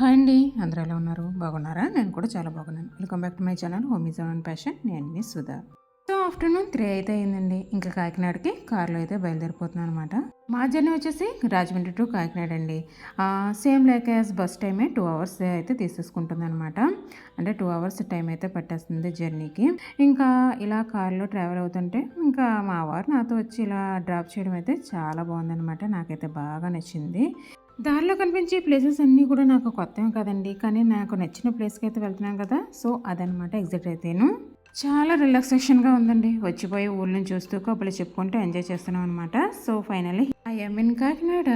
Hi అండి. అందరూ ఎలా ఉన్నారు? బాగున్నారా? నేను కూడా చాలా బాగున్నాను. Welcome back to my channel homie zone and passion నేను మీ సుధా. సో ఆఫ్టర్నూన్ త్రీ అయితే అయిందండి. ఇంకా కాకినాడకి కార్లో అయితే బయలుదేరిపోతున్నాను అనమాట మా జర్నీ వచ్చేసి రాజమండ్రి టు కాకినాడ అండి. సేమ్ లైక్ యాజ్ బస్ టైమే టూ అవర్స్ అయితే తీసేసుకుంటుంది అనమాట అంటే టూ అవర్స్ టైం అయితే పట్టేస్తుంది జర్నీకి ఇంకా ఇలా కార్లో ట్రావెల్ అవుతుంటే ఇంకా మా వారు నాతో వచ్చి ఇలా డ్రాప్ చేయడం అయితే చాలా బాగుందనమాట నాకైతే బాగా నచ్చింది. దారిలో కనిపించే ప్లేసెస్ అన్నీ కూడా నాకు కొత్తవి కదండి. కానీ నాకు నచ్చిన ప్లేస్కి అయితే వెళ్తున్నాను కదా. సో అదనమాట ఎగ్జిట్ అయితేను. చాలా రిలాక్సేషన్గా ఉందండి. వచ్చిపోయి ఊళ్ళని చూస్తూ కబుర్లు చెప్పుకుంటూ ఎంజాయ్ చేస్తున్నాం అనమాట so finally I in Kakinada.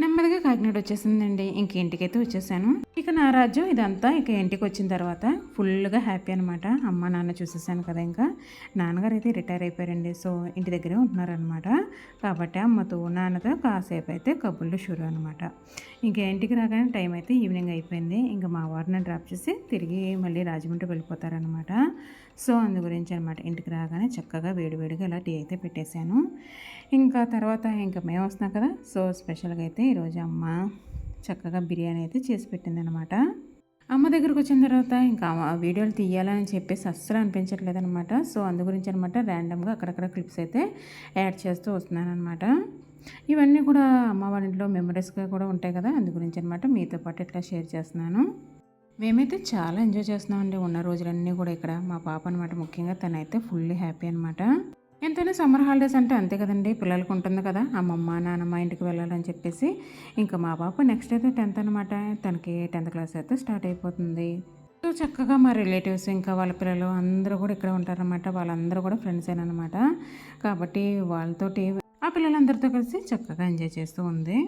నెమ్మదిగా కాకినాడ వచ్చేసిందండి. ఇంక ఇంటికైతే వచ్చేసాను. ఇక నా రాజ్యం ఇదంతా ఇక ఇంటికి వచ్చిన తర్వాత ఫుల్గా హ్యాపీ అనమాట అమ్మ నాన్న చూసేసాను కదా ఇంకా. నాన్నగారు అయితే రిటైర్ అయిపోయారండి. సో ఇంటి దగ్గరే ఉంటున్నారనమాట కాబట్టి అమ్మతో నాన్నతో కాసేపు అయితే కబుర్లు షురు అనమాట ఇంకా ఇంటికి రాగానే టైం అయితే ఈవినింగ్ అయిపోయింది. ఇంకా మా వారిని డ్రాప్ చేసి తిరిగి మళ్ళీ రాజమండ్రి వెళ్ళిపోతారనమాట సో అందు గురించి అనమాట ఇంటికి రాగానే చక్కగా వేడివేడిగా ఇలా టీ అయితే పెట్టేశాను. ఇంకా తర్వాత ఇంకా మేము వస్తున్నాం కదా సో స్పెషల్గా అయితే ఈరోజు అమ్మ చక్కగా బిర్యానీ అయితే చేసి పెట్టిందనమాట అమ్మ దగ్గరకు వచ్చిన తర్వాత ఇంకా వీడియోలు తీయాలని చెప్పేసి అస్సలు అనిపించట్లేదు అనమాట సో అందు గురించి అనమాట ర్యాండమ్గా అక్కడక్కడ క్లిప్స్ అయితే యాడ్ చేస్తూ వస్తున్నాను అనమాట ఇవన్నీ కూడా అమ్మ వాళ్ళ ఇంట్లో మెమరీస్గా కూడా ఉంటాయి కదా అందు గురించి అనమాట మీతో పాటు ఇట్లా షేర్ చేస్తున్నాను. మేమైతే చాలా ఎంజాయ్ చేస్తున్నామండి. ఉన్న రోజులన్నీ కూడా ఇక్కడ. మా పాప అనమాట ముఖ్యంగా తనైతే ఫుల్లీ హ్యాపీ అనమాట ఎంతైనా సమ్మర్ హాలిడేస్ అంటే అంతే కదండి. పిల్లలకు ఉంటుంది కదా. అమ్మమ్మ నాన్నమ్మ ఇంటికి వెళ్ళాలని చెప్పేసి ఇంకా మా పాప నెక్స్ట్ అయితే టెన్త్ అనమాట తనకి టెన్త్ క్లాస్ అయితే స్టార్ట్ అయిపోతుంది. సో చక్కగా మా రిలేటివ్స్ ఇంకా వాళ్ళ పిల్లలు అందరూ కూడా ఇక్కడ ఉంటారనమాట వాళ్ళందరూ కూడా ఫ్రెండ్స్ అనమాట కాబట్టి వాళ్ళతోటి ఆ పిల్లలందరితో కలిసి చక్కగా ఎంజాయ్ చేస్తూ ఉంది.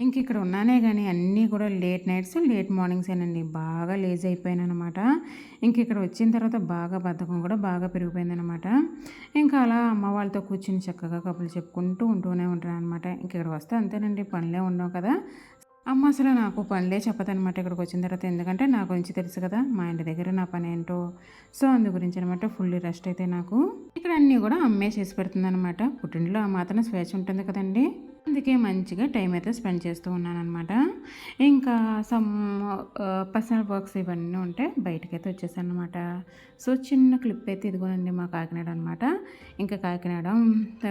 ఇంక ఇక్కడ ఉన్నానే కానీ అన్నీ కూడా లేట్ నైట్స్ లేట్ మార్నింగ్సేనండి బాగా లేజ్ అయిపోయాను అనమాట ఇంక ఇక్కడ వచ్చిన తర్వాత బాగా బద్ధకం కూడా బాగా పెరిగిపోయిందనమాట ఇంకా అలా అమ్మ వాళ్ళతో కూర్చుని చక్కగా కప్పులు చెప్పుకుంటూ ఉంటూనే ఉంటాను అనమాట ఇంక ఇక్కడ వస్తే అంతేనండి పనులే ఉండవు కదా. అమ్మ అసలు నాకు పనులే చెప్పదనమాట ఇక్కడికి వచ్చిన తర్వాత. ఎందుకంటే నా గురించి తెలుసు కదా మా ఇంటి దగ్గర నా పని ఏంటో. సో అందు గురించి అనమాట ఫుల్ రెస్ట్ అయితే నాకు. ఇక్కడ అన్నీ కూడా అమ్మే చేసి పెడుతుంది అనమాట పుట్టింట్లో ఆ మాత్రం స్వేచ్ఛ ఉంటుంది కదండి. అందుకే మంచిగా టైం అయితే స్పెండ్ చేస్తూ ఉన్నాను అనమాట ఇంకా సమ్ పర్సనల్ వర్క్స్ ఇవన్నీ ఉంటే బయటకైతే వచ్చేసాను అనమాట సో చిన్న క్లిప్ అయితే ఇదిగోనండి మా కాకినాడ అనమాట ఇంకా కాకినాడ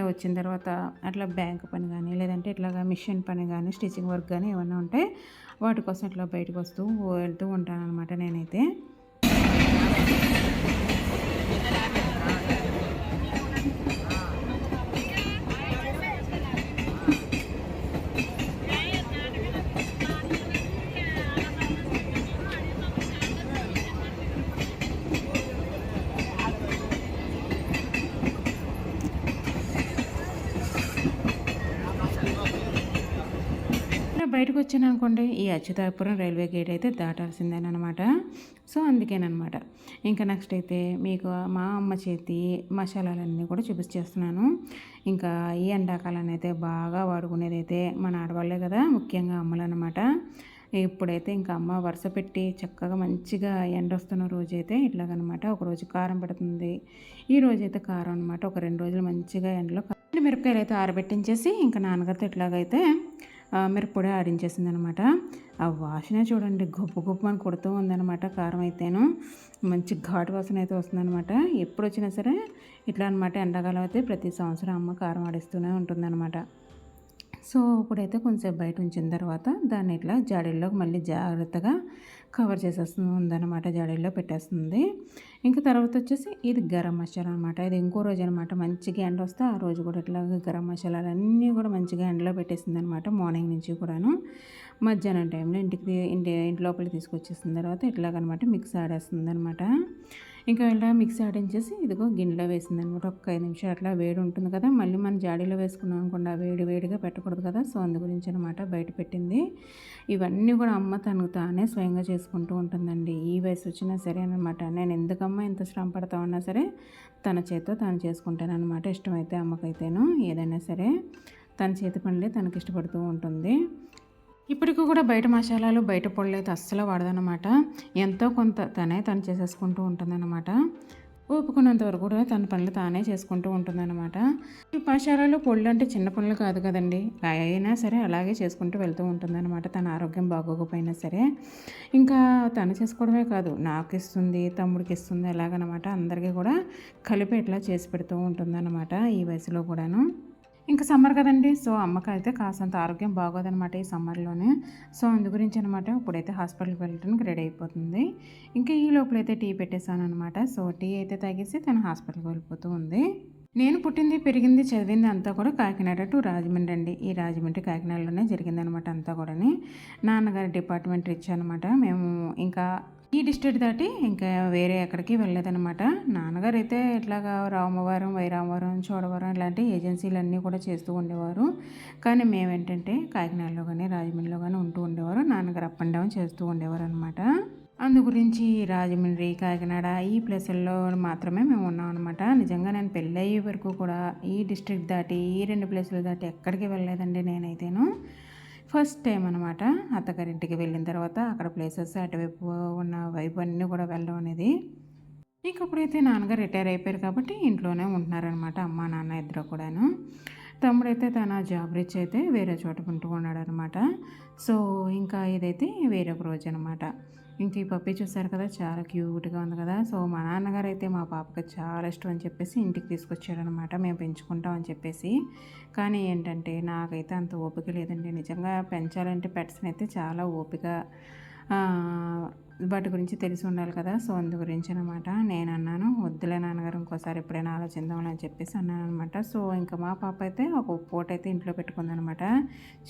వచ్చిన తర్వాత అట్లా బ్యాంక్ పని కానీ లేదంటే ఇట్లాగా మిషన్ పని కానీ స్టిచ్చింగ్ వర్క్ కానీ ఏమైనా ఉంటే వాటి కోసం ఇట్లా బయటకు వస్తూ వెళ్తూ ఉంటాను అనమాట నేనైతే. బయటకు వచ్చాను అనుకోండి ఈ అచ్యుతాపురం రైల్వే గేట్ అయితే దాటాల్సిందేనమాట సో అందుకేనమాట ఇంకా నెక్స్ట్ అయితే మీకు మా అమ్మ చేతి మసాలాలన్నీ కూడా చూపించేస్తున్నాను ఇంకా ఈ ఎండాకాలాన్ని అయితే బాగా వాడుకునేది అయితే మన ఆడవాళ్ళే కదా ముఖ్యంగా అమ్మలన్నమాట. ఇప్పుడైతే ఇంకా అమ్మ వరుస పెట్టి చక్కగా మంచిగా ఎండ వస్తున్న రోజైతే ఇట్లాగనమాట ఒకరోజు కారం పెడుతుంది. ఈ రోజైతే కారం అనమాట ఒక రెండు రోజులు మంచిగా ఎండలో మిరపకాయలు అయితే ఆరబెట్టించేసి ఇంకా నాన్నగారితో ఇట్లాగైతే మిరప్పొడి ఆడించేసింది అనమాట ఆ వాసన చూడండి గొప్ప గొప్ప అని కొడుతూ ఉందనమాట కారం అయితేను. మంచి ఘాటు వాసన అయితే వస్తుందనమాట. ఎప్పుడు వచ్చినా సరే ఇట్లా అనమాట ఎండాకాలం అయితే ప్రతి సంవత్సరం అమ్మ కారం ఆడిస్తూనే ఉంటుందన్నమాట సో ఇప్పుడైతే కొంచెంసేపు బయట ఉంచిన తర్వాత దాన్ని ఇట్లా జాడీల్లోకి మళ్ళీ జాగ్రత్తగా కవర్ చేసేస్తుంది ఉందన్నమాట జాడీల్లో పెట్టేస్తుంది. ఇంకా తర్వాత వచ్చేసి ఇది గరం మసాలా అనమాట ఇది ఇంకో రోజు అనమాట మంచిగా ఎండ వస్తే ఆ రోజు కూడా ఇట్లా గరం మసాలాలు అన్నీ కూడా మంచిగా ఎండలో పెట్టేసింది అనమాట మార్నింగ్ నుంచి కూడాను. మధ్యాహ్నం టైంలో ఇంటికి ఇంటి ఇంటి లోపలికి తీసుకొచ్చేసిన తర్వాత ఇట్లాగనమాట మిక్స్ ఆడేస్తుంది అనమాట ఇంకా ఇలా మిక్సీ ఆడించేసి ఇదిగో గిన్నెలో వేసింది అనమాట ఒక ఐదు నిమిషాలు అట్లా వేడి ఉంటుంది కదా మళ్ళీ మనం జాడీలో వేసుకున్నాం అనుకోండి ఆ వేడి వేడిగా పెట్టకూడదు కదా. సో అందు గురించి అనమాట బయట పెట్టింది. ఇవన్నీ కూడా అమ్మ తనకు తానే స్వయంగా చేసుకుంటూ ఉంటుందండి. ఈ వయసు వచ్చినా సరే అనమాట నేను ఎందుకమ్మా ఎంత శ్రమ పడతా ఉన్నా సరే తన చేతితో తాను చేసుకుంటానమాట ఇష్టమైతే అమ్మకైతేను ఏదైనా సరే తన చేతి పనులే తనకి ఇష్టపడుతూ ఉంటుంది. ఇప్పటికి కూడా బయట మసాలాలు బయట పొళ్ళు అస్సలు వాడదనమాట ఎంతో కొంత తనే తను చేసేసుకుంటూ ఉంటుందన్నమాట. ఒప్పుకున్నంత వరకు కూడా తన పనులు తానే చేసుకుంటూ ఉంటుందన్నమాట. ఈ పాఠశాలలో పొళ్ళు అంటే చిన్న పనులు కాదు కదండి. అయినా సరే అలాగే చేసుకుంటూ వెళ్తూ ఉంటుందన్నమాట. తన ఆరోగ్యం బాగోకపోయినా సరే. ఇంకా తను చేసుకోవడమే కాదు నాకు ఇస్తుంది తమ్ముడికి ఇస్తుంది అలాగనమాట అందరికీ కూడా కలిపి ఇట్లా చేసి పెడుతూ ఉంటుందన్నమాట ఈ వయసులో కూడాను. ఇంకా సమ్మర్ కదండి. సో అమ్మకి అయితే కాసంత ఆరోగ్యం బాగోదనమాట ఈ సమ్మర్లోనే. సో అందు గురించి అనమాట ఇప్పుడైతే హాస్పిటల్కి వెళ్ళడానికి రెడీ అయిపోతుంది. ఇంకా ఈ లోపలైతే టీ పెట్టేశాను అనమాట సో టీ అయితే తాగేసి తను హాస్పిటల్కి వెళ్ళిపోతూ ఉంది. నేను పుట్టింది పెరిగింది చదివింది అంతా కూడా కాకినాడ టు రాజమండ్రి అండి. ఈ రాజమండ్రి కాకినాడలోనే జరిగిందనమాట అంతా కూడా నాన్నగారి డిపార్ట్మెంట్ రిచ్ అనమాట మేము ఇంకా ఈ డిస్ట్రిక్ట్ దాటి ఇంకా వేరే ఎక్కడికి వెళ్ళలేదనమాట నాన్నగారు అయితే ఇట్లాగా రామవరం వైరామవరం చోడవరం ఇలాంటి ఏజెన్సీలు అన్నీ కూడా చేస్తూ ఉండేవారు. కానీ మేమేంటంటే కాకినాడలో కానీ రాజమండ్రిలో కానీ ఉంటూ ఉండేవారు. నాన్నగారు అప్ అండ్ డౌన్ చేస్తూ ఉండేవారు అనమాట అందు గురించి రాజమండ్రి కాకినాడ ఈ ప్లేసుల్లో మాత్రమే మేము ఉన్నాం అనమాట నిజంగా నేను పెళ్ళయ్యే వరకు కూడా ఈ డిస్ట్రిక్ట్ దాటి ఈ రెండు ప్లేసులు దాటి ఎక్కడికి వెళ్ళలేదండి నేనైతేను. ఫస్ట్ టైం అనమాట అత్తగారింటికి వెళ్ళిన తర్వాత అక్కడ ప్లేసెస్ అటువైపు ఉన్న వైపు అన్నీ కూడా వెళ్ళడం అనేది. ఇంక అప్పుడైతే నాన్నగారు రిటైర్ అయిపోయారు కాబట్టి ఇంట్లోనే ఉంటున్నారనమాట అమ్మ నాన్న ఇద్దరు కూడాను. తమ్ముడైతే తన జాబ్ రిచ్ అయితే వేరే చోట ఉంటూ ఉన్నాడు అనమాట సో ఇంకా ఇదైతే వేరొక రోజు అనమాట ఇంక ఈ పప్పి చూసారు కదా చాలా క్యూట్గా ఉంది కదా. సో మా నాన్నగారు అయితే మా పాపకి చాలా ఇష్టం అని చెప్పేసి ఇంటికి తీసుకొచ్చాడనమాట. మేము పెంచుకుంటాం అని చెప్పేసి. కానీ ఏంటంటే నాకైతే అంత ఓపిక లేదండి. నిజంగా పెంచాలంటే పెట్స్ని అయితే చాలా ఓపిక వాటి గురించి తెలిసి ఉండాలి కదా. సో అందు గురించి అనమాట నేను అన్నాను వద్దులే నాన్నగారు ఇంకోసారి ఎప్పుడైనా ఆలోచిద్దామని అని చెప్పేసి అన్నాను అనమాట సో ఇంకా మా పాప అయితే ఒక పూట అయితే ఇంట్లో పెట్టుకుందనమాట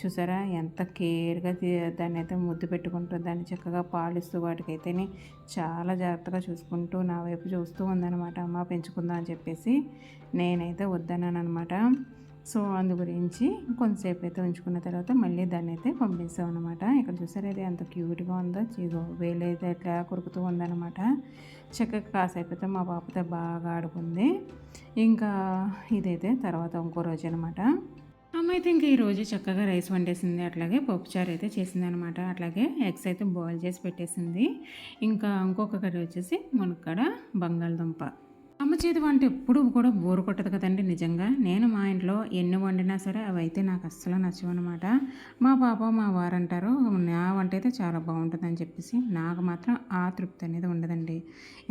చూసారా? ఎంత కేర్గా దాన్ని అయితే ముద్దు పెట్టుకుంటూ దాన్ని చక్కగా పాలిస్తూ వాటికైతే చాలా జాగ్రత్తగా చూసుకుంటూ నా వైపు చూస్తూ ఉందనమాట అమ్మ పెంచుకుందాం అని చెప్పేసి నేనైతే వద్దన్నాను అనమాట సో అందు గురించి కొంతసేపు అయితే ఉంచుకున్న తర్వాత మళ్ళీ దాన్ని అయితే పంపిస్తాం అనమాట ఇక్కడ చూసారు అది ఎంత క్యూట్గా ఉందో చీగో వేలైతే ఎట్లా కొరుకుతూ ఉందనమాట చక్కగా కాసేపు అయితే మా పాపతో బాగా ఆడుకుంది. ఇంకా ఇదైతే తర్వాత ఇంకో రోజు అనమాట అమ్మ అయితే ఇంకా ఈరోజు చక్కగా రైస్ వండేసింది. అట్లాగే పప్పుచారు అయితే చేసింది అనమాట అట్లాగే ఎగ్స్ అయితే బాయిల్ చేసి పెట్టేసింది. ఇంకా ఇంకొక కర్రీ వచ్చేసి మునక్కడ బంగాళదుంప. అమ్మ చేతి వంట ఎప్పుడు కూడా బోరు కొట్టదు కదండి నిజంగా. నేను మా ఇంట్లో ఎన్ని వండినా సరే అవి అయితే నాకు అస్సలు నచ్చవన్నమాట. మా పాప మా వారు అంటారు నా వంట అయితే చాలా బాగుంటుందని చెప్పేసి నాకు మాత్రం ఆ తృప్తి అనేది ఉండదండి.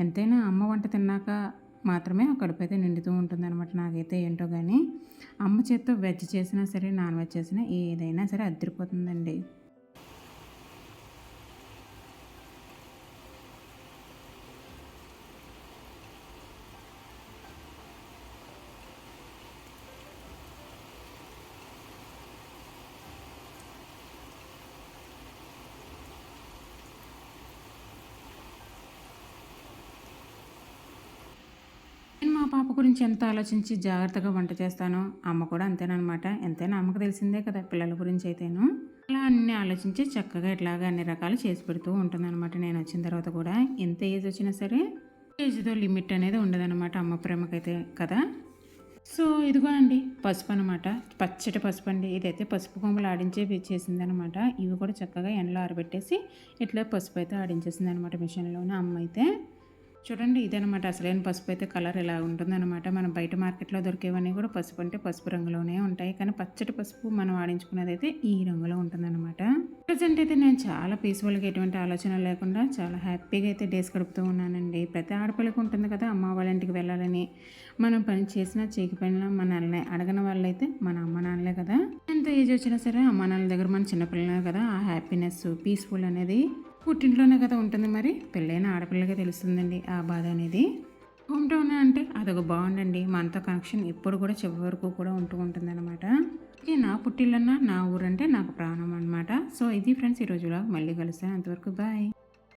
ఎంతైనా అమ్మ వంట తిన్నాక మాత్రమే ఆ కడుపు అయితే నిండుతూ ఉంటుంది అనమాట నాకైతే ఏంటో కానీ అమ్మ చేత్తో వెజ్ చేసినా సరే నాన్ వెజ్ చేసినా ఏదైనా సరే అద్దరిపోతుందండి. పాప గురించి ఎంత ఆలోచించి జాగ్రత్తగా వంట చేస్తానో అమ్మ కూడా అంతేనమాట ఎంతైనా అమ్మకు తెలిసిందే కదా పిల్లల గురించి అయితేను. అలా అన్ని ఆలోచించి చక్కగా ఇట్లాగా అన్ని రకాలు చేసి పెడుతూ ఉంటుంది అనమాట నేను వచ్చిన తర్వాత కూడా. ఎంత ఏజ్ వచ్చినా సరే ఏజ్తో లిమిట్ అనేది ఉండదన్నమాట అమ్మ ప్రేమకైతే కదా. సో ఇదిగోనండి పసుపు అనమాట పచ్చటి పసుపు అండి. ఇదైతే పసుపు కొమ్మలు ఆడించే చేసిందనమాట ఇవి కూడా చక్కగా ఎండలో ఆరబెట్టేసి ఇట్లా పసుపు అయితే ఆడించేసింది అనమాట మిషన్లోనే అమ్మ అయితే. చూడండి ఇదనమాట అసలైన పసుపు అయితే కలర్ ఇలా ఉంటుందన్నమాట. మనం బయట మార్కెట్లో దొరికేవన్నీ కూడా పసుపు అంటే పసుపు రంగులోనే ఉంటాయి. కానీ పచ్చటి పసుపు మనం ఆడించుకున్నది అయితే ఈ రంగులో ఉంటుందన్నమాట. ప్రజెంట్ అయితే నేను చాలా పీస్ఫుల్గా ఎటువంటి ఆలోచన లేకుండా చాలా హ్యాపీగా అయితే డేస్ గడుపుతూ ఉన్నానండి. ప్రతి ఆడపిల్లకి ఉంటుంది కదా అమ్మ వాళ్ళ ఇంటికి వెళ్ళాలని. మనం పని చేసినా చేయకపోయినా మనల్ని అడగని వాళ్ళైతే మన అమ్మ నాన్నలే కదా. ఎంత ఏజ్ వచ్చినా సరే అమ్మ నాన్నల దగ్గర మన చిన్నపిల్లలే కదా. ఆ హ్యాపీనెస్ పీస్ఫుల్ అనేది పుట్టింట్లోనే కదా ఉంటుంది మరి? పెళ్ళైన ఆడపిల్లగా తెలుస్తుందండి ఆ బాధ అనేది. హోమ్ టౌన్ అంటే అదొక బాగుండండి. మనతో కనెక్షన్ ఎప్పుడు కూడా చివరి వరకు కూడా ఉంటూ ఉంటుంది అనమాట నా పుట్టిల్లన్న నా ఊరంటే నాకు ప్రాణం అనమాట సో ఇది ఫ్రెండ్స్ ఈ మళ్ళీ కలుస్తాను. అంతవరకు బాయ్